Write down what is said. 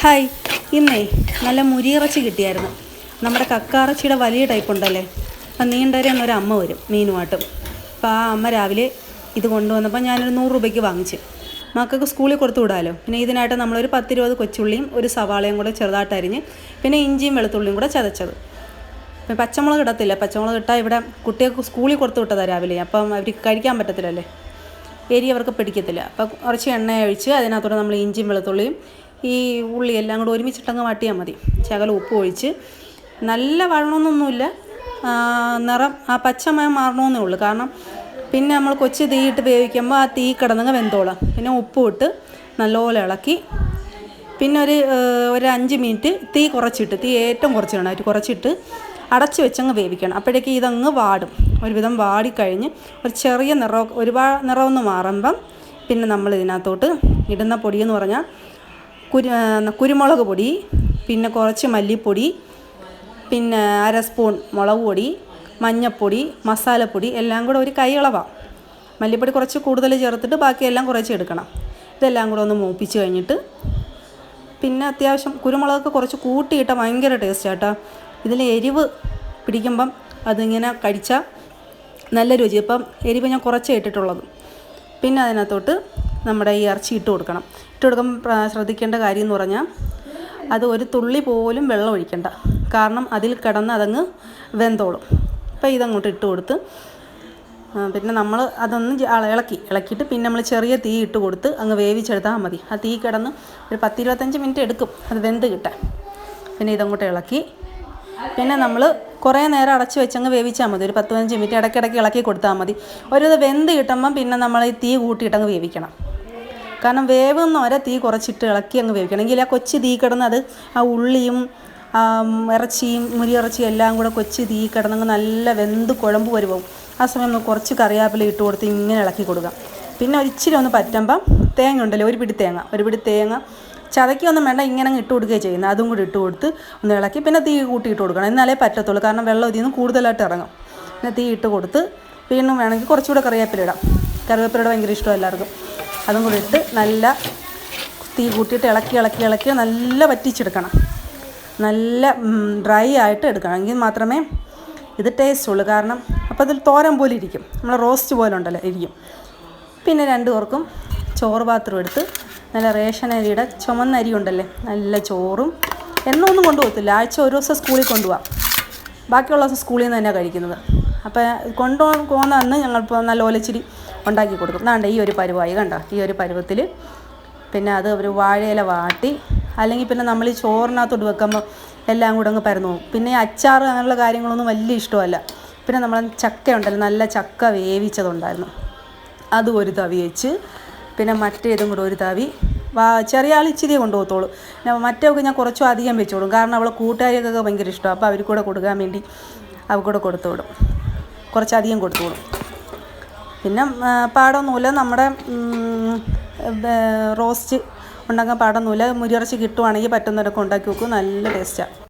Hi ഇന്നേ നല്ല മുരിയിറച്ചി കിട്ടിയായിരുന്നു. നമ്മുടെ കക്കാറച്ചിയുടെ വലിയ ടൈപ്പ് ഉണ്ടല്ലേ? അപ്പം നീണ്ടരെ എന്നൊരു അമ്മ വരും മീനുമായിട്ടും. അപ്പോൾ ആ അമ്മ രാവിലെ ഇത് കൊണ്ടുവന്നപ്പോൾ ഞാനൊരു നൂറ് രൂപയ്ക്ക് വാങ്ങിച്ച്. മക്കൾക്ക് സ്കൂളിൽ കൊടുത്തു വിടാമല്ലോ പിന്നെ ഇതിനായിട്ട് നമ്മളൊരു പത്തിരുപത് കൊച്ചുള്ളിയും ഒരു സവാളയും കൂടെ ചെറുതായിട്ട് അരിഞ്ഞ് പിന്നെ ഇഞ്ചിയും വെളുത്തുള്ളിയും കൂടെ ചതച്ചത്. പച്ചമുളക് ഇടത്തില്ല. പച്ചമുളക് ഇട്ടാൽ ഇവിടെ കുട്ടികൾക്ക് സ്കൂളിൽ കൊടുത്തു വിട്ടതാണ് രാവിലെ. അപ്പം അവർക്ക് കഴിക്കാൻ പറ്റത്തില്ലല്ലേ? എരി അവർക്ക് പിടിക്കത്തില്ല. അപ്പം കുറച്ച് എണ്ണ ഒഴിച്ച് അതിനകത്തോടെ നമ്മൾ ഇഞ്ചിയും വെളുത്തുള്ളിയും ഈ ഉള്ളി എല്ലാം കൂടെ ഒരുമിച്ചിട്ടങ്ങ് വാട്ടിയാൽ മതി. ശകലം ഉപ്പ് ഒഴിച്ച് നല്ല വഴണമെന്നൊന്നുമില്ല നിറം ആ പച്ചമയം മാറണമെന്നേ ഉള്ളൂ. കാരണം പിന്നെ നമ്മൾ കൊച്ചു തീയിട്ട് വേവിക്കുമ്പോൾ ആ തീ കിടന്നങ്ങ് വെന്തോളാം. പിന്നെ ഉപ്പ് ഇട്ട് നല്ലപോലെ ഇളക്കി പിന്നെ ഒരു ഒരു അഞ്ച് മിനിറ്റ് തീ കുറച്ചിട്ട് തീ ഏറ്റവും കുറച്ച് വേണം. കുറച്ചിട്ട് അടച്ചു വെച്ചങ്ങ് വേവിക്കണം. അപ്പോഴേക്ക് ഇതങ്ങ് വാടും. ഒരുവിധം വാടിക്കഴിഞ്ഞ് ഒരു ചെറിയ നിറം ഒരുപാട് നിറമൊന്ന് മാറുമ്പം പിന്നെ നമ്മൾ ഇതിനകത്തോട്ട് ഇടുന്ന പൊടിയെന്ന് പറഞ്ഞാൽ കുരു കുരുമുളക് പൊടി പിന്നെ കുറച്ച് മല്ലിപ്പൊടി പിന്നെ അര സ്പൂൺ മുളക് പൊടി മഞ്ഞൾപ്പൊടി മസാലപ്പൊടി എല്ലാം കൂടെ ഒരു കൈയളവാണ് മല്ലിപ്പൊടി കുറച്ച് കൂടുതൽ ചേർത്തിട്ട് ബാക്കിയെല്ലാം കുറച്ച് എടുക്കണം. ഇതെല്ലാം കൂടെ ഒന്ന് മൂപ്പിച്ച് കഴിഞ്ഞിട്ട് പിന്നെ അത്യാവശ്യം കുരുമുളകൊക്കെ കുറച്ച് കൂട്ടിയിട്ട ഭയങ്കര ടേസ്റ്റ് ഇതിൽ എരിവ് പിടിക്കുമ്പം അതിങ്ങനെ കഴിച്ചാൽ നല്ല രുചി. ഇപ്പം എരിവ് ഞാൻ കുറച്ച് ഇട്ടിട്ടുള്ളത്. പിന്നെ അതിനകത്തോട്ട് നമ്മുടെ ഈ ഇറച്ചി ഇട്ട് കൊടുക്കണം. ഇട്ട് കൊടുക്കുമ്പോൾ ശ്രദ്ധിക്കേണ്ട കാര്യം എന്ന് പറഞ്ഞാൽ അത് ഒരു തുള്ളി പോലും വെള്ളം ഒഴിക്കണ്ട. കാരണം അതിൽ കിടന്ന് അതങ്ങ് വെന്തോളും. അപ്പോൾ ഇതങ്ങോട്ട് ഇട്ട് കൊടുത്ത് പിന്നെ നമ്മൾ അതൊന്ന് ഇളക്കി. ഇളക്കിയിട്ട് പിന്നെ നമ്മൾ ചെറിയ തീ ഇട്ട് കൊടുത്ത് അങ്ങ് വേവിച്ചെടുത്താൽ മതി. ആ തീ കിടന്ന് ഒരു പത്തിരുപത്തഞ്ച് മിനിറ്റ് എടുക്കും അത് വെന്ത് കിട്ടാൻ. പിന്നെ ഇതങ്ങോട്ട് ഇളക്കി. പിന്നെ നമ്മൾ കുറേ നേരം അടച്ചു വെച്ചങ്ങ് വേവിച്ചാൽ മതി. ഒരു പത്ത് പതിനഞ്ച് മിനിറ്റ് ഇടയ്ക്കിടയ്ക്ക് ഇളക്കി കൊടുത്താൽ മതി. ഒരു വെന്ത് കിട്ടുമ്പം പിന്നെ നമ്മൾ ഈ തീ കൂട്ടിയിട്ടങ്ങ് വേവിക്കണം. കാരണം വേവുന്ന വരെ തീ കുറച്ചിട്ട് ഇളക്കി അങ്ങ് വേവിക്കണമെങ്കിൽ ആ കൊച്ചു തീ കിടന്ന് അത് ആ ഉള്ളിയും ഇറച്ചിയും മുരിയിറച്ചിയും എല്ലാം കൂടെ കൊച്ചു തീ കിടന്നങ്ങ് നല്ല വെന്ത് കുഴമ്പ് വരുമ്പോൾ ആ സമയം നമുക്ക് കുറച്ച് കറിവേപ്പില ഇട്ട് കൊടുത്ത് ഇങ്ങനെ ഇളക്കി കൊടുക്കുക പിന്നെ ഒരിച്ചിരി ഒന്ന് പറ്റുമ്പം തേങ്ങ ഉണ്ടല്ലോ ഒരു പിടി തേങ്ങ ഒരു പിടി തേങ്ങ. ചതയ്ക്കൊന്നും വേണ്ട ഇങ്ങനെ അങ്ങ് ഇട്ട് കൊടുക്കുകയാണ് ചെയ്യുന്നത്. അതും കൂടി ഇട്ട് കൊടുത്ത് ഒന്ന് ഇളക്കി പിന്നെ തീ കൂട്ടി ഇട്ട് കൊടുക്കണം. എന്നാലേ പറ്റത്തുള്ളൂ. കാരണം വെള്ളം ഇതിൽ നിന്ന് കൂടുതലായിട്ട് ഇറങ്ങും. പിന്നെ തീ ഇട്ട് കൊടുത്ത് വീണ്ടും വേണമെങ്കിൽ കുറച്ചുകൂടെ കറിവേപ്പില ഇടാം. കറിവേപ്പിലയുടെ ഭയങ്കര ഇഷ്ടം എല്ലാവർക്കും. അതും കൂടി ഇട്ട് നല്ല തീ കൂട്ടിയിട്ട് ഇളക്കി ഇളക്കി ഇളക്കി നല്ല വറ്റിച്ചെടുക്കണം. നല്ല ഡ്രൈ ആയിട്ട് എടുക്കണം. എങ്കിൽ മാത്രമേ ഇത് ടേസ്റ്റ് ഉള്ളൂ കാരണം അപ്പോൾ അതിൽ തോരൻ പോലെ ഇരിക്കും. നമ്മൾ റോസ്റ്റ് പോലെ ഉണ്ടല്ലോ ഇരിക്കും. പിന്നെ രണ്ടു പേർക്കും ചോറ് പാത്രം എടുത്ത് നല്ല റേഷൻ അരിയുടെ ചുമന്ന അരി ഉണ്ടല്ലേ നല്ല ചോറും എന്നൊന്നും കൊണ്ടുപോകത്തില്ല. ആഴ്ച ഒരു ദിവസം സ്കൂളിൽ കൊണ്ടുപോകാം ബാക്കിയുള്ള ദിവസം സ്കൂളിൽ നിന്ന് തന്നെയാണ് കഴിക്കുന്നത്. അപ്പോൾ കൊണ്ടു പോകുന്ന അന്ന് ഞങ്ങളിപ്പോൾ നല്ല ഓലച്ചിരി ഉണ്ടാക്കി കൊടുക്കും. എന്നാണ്ട് ഈ ഒരു പരുവായി കണ്ടോ? ഈ ഒരു പരുവത്തിൽ പിന്നെ അത് ഒരു വാഴയില വാട്ടി അല്ലെങ്കിൽ പിന്നെ നമ്മൾ ഈ ചോറിനകത്തോട്ട് വെക്കുമ്പോൾ എല്ലാം കൂടെ അങ്ങ് പരന്നു പോകും. പിന്നെ ഈ അച്ചാർ അങ്ങനെയുള്ള കാര്യങ്ങളൊന്നും വലിയ ഇഷ്ടമല്ല. പിന്നെ നമ്മൾ ചക്ക ഉണ്ടല്ലോ നല്ല ചക്ക വേവിച്ചതുണ്ടായിരുന്നു. അതും ഒരു തവി വെച്ച് പിന്നെ മറ്റേതും കൂടെ ഒരു തവി. ചെറിയ ആൾ ഇച്ചിരി കൊണ്ടുപോകത്തോളൂ ഒക്കെ ഞാൻ കുറച്ചും അധികം വെച്ചോളും. കാരണം അവളെ കൂട്ടുകാരികൾക്കൊക്കെ ഭയങ്കര ഇഷ്ടമാണ്. അപ്പോൾ അവർക്കൂടെ കൊടുക്കാൻ വേണ്ടി അവൾക്കൂടെ കൊടുത്തു വിടും. കുറച്ചധികം കൊടുത്തോളും. പിന്നെ പാടൊന്നുമില്ല. നമ്മുടെ റോസ്റ്റ് ഉണ്ടാക്കാൻ പാടൊന്നുമില്ല. മുരിയിറച്ചി കിട്ടുവാണെങ്കിൽ പറ്റുന്നവരൊക്കെ ഉണ്ടാക്കി വെക്കും. നല്ല ടേസ്റ്റാണ്